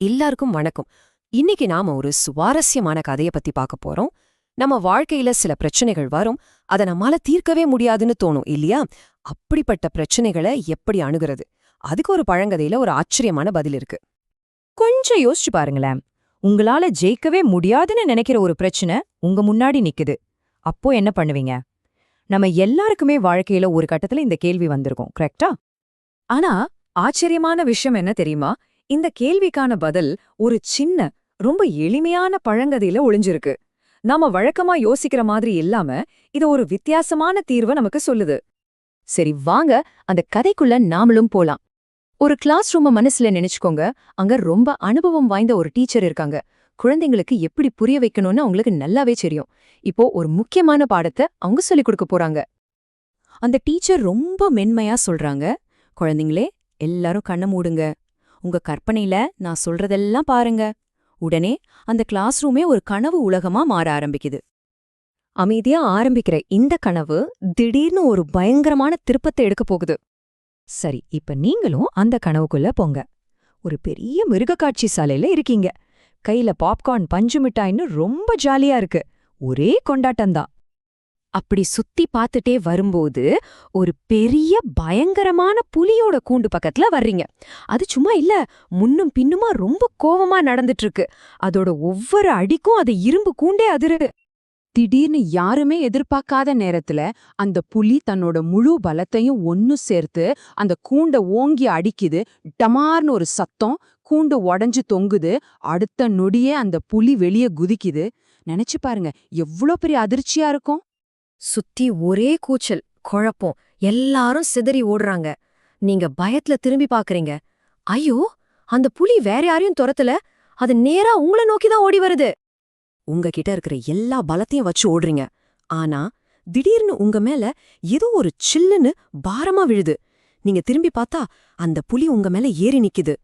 எல்லாருக்கும் வணக்கம். இன்னைக்கு நாம ஒரு சுவாரஸ்யமான கதைய பத்தி பார்க்க போறோம். நம்ம வாழ்க்கையில சில பிரச்சனைகள் வரும். அத நம்மால தீர்க்கவே முடியாதுன்னு தோணும் இல்லையா? அப்படிப்பட்ட பிரச்சனைகளை எப்படி அணுகிறது? அதுக்கு ஒரு பழங்கதையில ஒரு ஆச்சரியமான பதில் இருக்கு. கொஞ்சம் யோசிச்சு பாருங்களேன். உங்களால ஜெயிக்கவே முடியாதுன்னு நினைக்கிற ஒரு பிரச்சனை உங்க முன்னாடி நிக்குது. அப்போ என்ன பண்ணுவீங்க? நம்ம எல்லாருக்குமே வாழ்க்கையில ஒரு கட்டத்துல இந்த கேள்வி வந்திருக்கும் கரெக்டா ஆனா ஆச்சரியமான விஷயம் என்ன தெரியுமா? இந்த கேள்விக்கான பதில் ஒரு சின்ன ரொம்ப எளிமையான பழங்கதையில ஒளிஞ்சிருக்கு. நாம வழக்கமா யோசிக்கிற மாதிரி இல்லாம இது ஒரு வித்தியாசமான தீர்வை நமக்கு சொல்லுது. சரி வாங்க அந்த கதைக்குள்ள நாமளும் போலாம். ஒரு கிளாஸ் ரூம மனசுல நினைச்சுக்கோங்க. அங்க ரொம்ப அனுபவம் வாய்ந்த ஒரு டீச்சர் இருக்காங்க. குழந்தைங்களுக்கு எப்படி புரிய வைக்கணும்னு அவங்களுக்கு நல்லாவே தெரியும். இப்போ ஒரு முக்கியமான பாடத்தை அவங்க சொல்லிக் கொடுக்க போறாங்க. அந்த டீச்சர் ரொம்ப மென்மையா சொல்றாங்க. குழந்தைங்களே எல்லாரும் கண்ணை மூடுங்க. உங்க கற்பனையில நான் சொல்றதெல்லாம் பாருங்க. உடனே அந்த கிளாஸ் ரூமே ஒரு கனவு உலகமா மாற ஆரம்பிக்குது. அமைதியா ஆரம்பிக்கிற இந்த கனவு திடீர்னு ஒரு பயங்கரமான திருப்பத்தை எடுக்க போகுது. சரி இப்ப நீங்களும் அந்த கனவுக்குள்ள போங்க. ஒரு பெரிய மிருகக்காட்சி சாலையில இருக்கீங்க. கையில பாப்கார்ன் பஞ்சு மிட்டாய்னு ரொம்ப ஜாலியா இருக்கு. ஒரே கொண்டாட்டம்தான். அப்படி சுத்தி பார்த்துட்டே வரும்போது ஒரு பெரிய பயங்கரமான புலியோட கூண்டு பக்கத்துல வர்றீங்க. அது சும்மா இல்ல முன்னும் பின்னுமா ரொம்ப கோவமா நடந்துட்டு இருக்கு அதோட ஒவ்வொரு அடிக்கும் அது இரும்பு கூண்டே அதிருது திடீர்னு யாருமே எதிர்பார்க்காத நேரத்துல அந்த புலி தன்னோட முழு பலத்தையும் ஒன்னு சேர்த்து அந்த கூண்ட ஓங்கி அடிக்குது. டமார்னு ஒரு சத்தம் கூண்டு உடைஞ்சு தொங்குது. அடுத்த நொடியே அந்த புலி வெளியே குதிக்குது. நினைச்சு பாருங்க எவ்ளோ பெரிய அதிர்ச்சியா இருக்கும். சுத்தி ஒரே கூச்சல் குழப்பம். எல்லாரும் சிதறி ஓடுறாங்க. நீங்க பயத்துல திரும்பி பாக்குறீங்க. ஐயோ அந்த புலி வேற யாரையும் துரத்துல. அது நேரா உங்கள நோக்கி தான் ஓடி வருது. உங்ககிட்ட இருக்கிற எல்லா பலத்தையும் வச்சு ஓடுறீங்க. ஆனா திடீர்னு உங்க மேல ஏதோ ஒரு சில்லுன்னு பாரமா விழுது. நீங்க திரும்பி பார்த்தா அந்த புலி உங்க மேல ஏறி நிக்குது.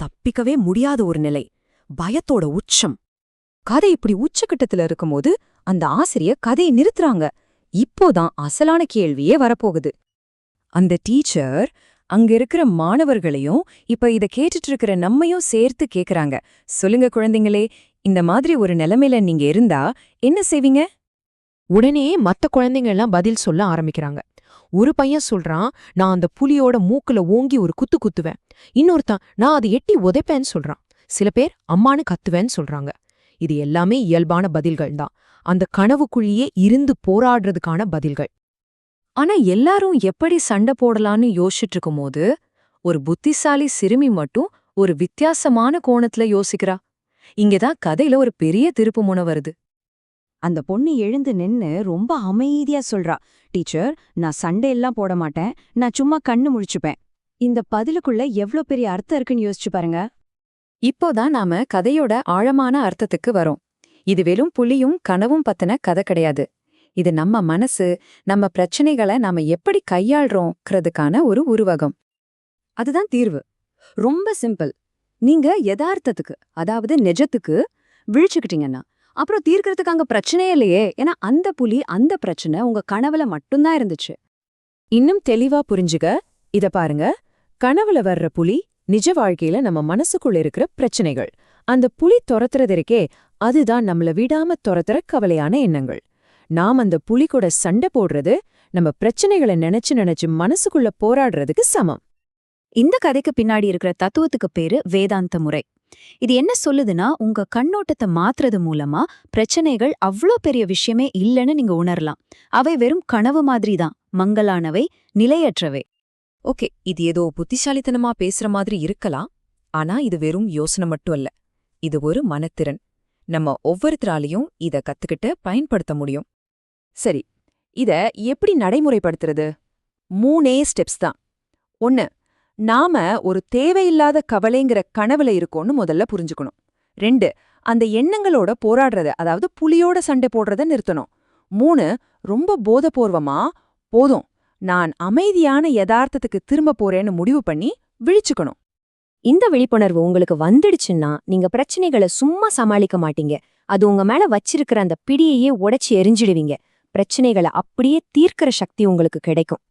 தப்பிக்கவே முடியாத ஒரு நிலை. பயத்தோட உச்சம். கதை இப்படி உச்சக்கட்டத்துல இருக்கும்போது அந்த ஆசிரியர் கதையை நிறுத்துறாங்க. இப்போதான் அசலான கேள்வியே வரப்போகுது. அந்த டீச்சர் அங்க இருக்கிற மாணவர்களையும் இப்ப இத கேட்டுட்டு இருக்கிற நம்மையும் சேர்த்து கேக்குறாங்க. சொல்லுங்க குழந்தைங்களே இந்த மாதிரி ஒரு நிலைமையில நீங்க இருந்தா என்ன செய்வீங்க? உடனே மத்த குழந்தைங்க எல்லாம் பதில் சொல்ல ஆரம்பிக்கிறாங்க. ஒரு பையன் சொல்றான் நான் அந்த புலியோட மூக்குல ஓங்கி ஒரு குத்து குத்துவேன். இன்னொருத்தன் நான் அதை எட்டி உதைப்பேன்னு சொல்றான். சில பேர் அம்மானு கத்துவேன்னு சொல்றாங்க. இது எல்லாமே இயல்பான பதில்கள் தான். அந்த கனவுக்குள்ளேயே இருந்து போராடுறதுக்கான பதில்கள். ஆனா எல்லாரும் எப்படி சண்டை போடலான்னு யோசிச்சுட்டு இருக்கும்போது ஒரு புத்திசாலி சிறுமி மட்டும் ஒரு வித்தியாசமான கோணத்துல யோசிக்கிறா. இங்கதான் கதையில ஒரு பெரிய திருப்புமுனை வருது. அந்த பொண்ணு எழுந்து நின்னு ரொம்ப அமைதியா சொல்றா டீச்சர் நான் சண்டை எல்லாம் போட மாட்டேன். நான் சும்மா கண்ணு முழிச்சுப்பேன். இந்த பதிலுக்குள்ள எவ்ளோ பெரிய அர்த்தம் இருக்குன்னு யோசிச்சு பாருங்க. இப்போதான் நாம கதையோட ஆழமான அர்த்தத்துக்கு வரோம். இது வெறும் புலியும் கனவும் பத்தின கதை கிடையாது. இது நம்ம மனசு நம்ம பிரச்சனைகளை நாம எப்படி கையாள்றோம்ங்கிறதுக்கான ஒரு உருவகம். அதுதான் தீர்வு. ரொம்ப சிம்பிள். நீங்க யதார்த்தத்துக்கு அதாவது நிஜத்துக்கு விழிச்சுக்கிட்டீங்கன்னா அப்புறம் தீர்க்கறதுக்கு அங்க பிரச்சனையே இல்லையே. ஏன்னா அந்த புலி அந்த பிரச்சனை உங்க கனவுல மட்டும்தான் இருந்துச்சு. இன்னும் தெளிவா புரிஞ்சுக இத பாருங்க. கனவுல வர்ற புலி நிஜ வாழ்க்கையில நம்ம மனசுக்குள்ள இருக்கிற பிரச்சனைகள். அந்த புலி துரத்துறது இருக்கே அதுதான் நம்மள விடாம துரத்துற கவலையான எண்ணங்கள். நாம் அந்த புலி கூட சண்டை போடுறது நம்ம பிரச்சனைகளை நினைச்சு நினைச்சு மனசுக்குள்ள போராடுறதுக்கு சமம். இந்த கதைக்கு பின்னாடி இருக்கிற தத்துவத்துக்கு பேரு வேதாந்த முறை. இது என்ன சொல்லுதுன்னா உங்க கண்ணோட்டத்தை மாத்துறது மூலமா பிரச்சனைகள் அவ்ளோ பெரிய விஷயமே இல்லைன்னு நீங்க உணரலாம். அவை வெறும் கனவு மாதிரி தான் மங்கலானவை நிலையற்றவை. ஓகே இது ஏதோ புத்திசாலித்தனமா பேசுற மாதிரி இருக்கலாம் ஆனா இது வெறும் யோசனை மட்டும் அல்ல இது ஒரு மனத்திறன். நம்ம ஒவ்வொருத்தராலையும் இத கத்துக்கிட்டு பயன்படுத்த முடியும். சரி இத எப்படி நடைமுறைப்படுத்துறது? மூணே ஸ்டெப்ஸ் தான். ஒன்னு நாம ஒரு தேவையில்லாத கவலைங்கிற கனவுல இருக்கோம்னு முதல்ல புரிஞ்சுக்கணும். ரெண்டு அந்த எண்ணங்களோட போராடுறத அதாவது புலியோட சண்டை போடுறத நிறுத்தணும். மூணு ரொம்ப போதபூர்வமா போதும். நான் அமைதியான யதார்த்தத்துக்கு திரும்ப போறேன்னு முடிவு பண்ணி விழிச்சுக்கணும். இந்த விழிப்புணர்வு உங்களுக்கு வந்துடுச்சுன்னா நீங்க பிரச்சனைகளை சும்மா சமாளிக்க மாட்டீங்க. அது உங்க மேல வச்சிருக்கிற அந்த பிடியையே உடைச்சு எரிஞ்சிடுவீங்க. பிரச்சனைகளை அப்படியே தீர்க்கிற சக்தி உங்களுக்கு கிடைக்கும்.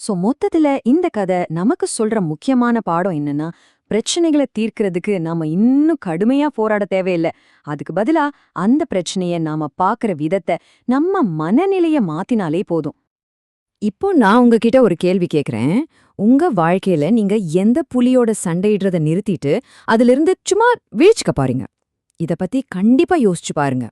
சோ மொத்தத்துல இந்த கதை நமக்கு சொல்ற முக்கியமான பாடம் என்னன்னா பிரச்சனைகளை தீர்க்கறதுக்கு நாம இன்னும் கடுமையா போராட தேவையில்ல. அதுக்கு பதிலா அந்த பிரச்சனைய நாம பாக்குற விதத்தை நம்ம மனநிலைய மாத்தினாலே போதும். இப்போ நான் உங்ககிட்ட ஒரு கேள்வி கேக்குறேன். உங்க வாழ்க்கையில நீங்க எந்த புலியோட சண்டையிடுறத நிறுத்திட்டு அதிலிருந்து சும்மா வீழ்ச்சிக்க பாருங்க. இத பத்தி கண்டிப்பா யோசிச்சு பாருங்க.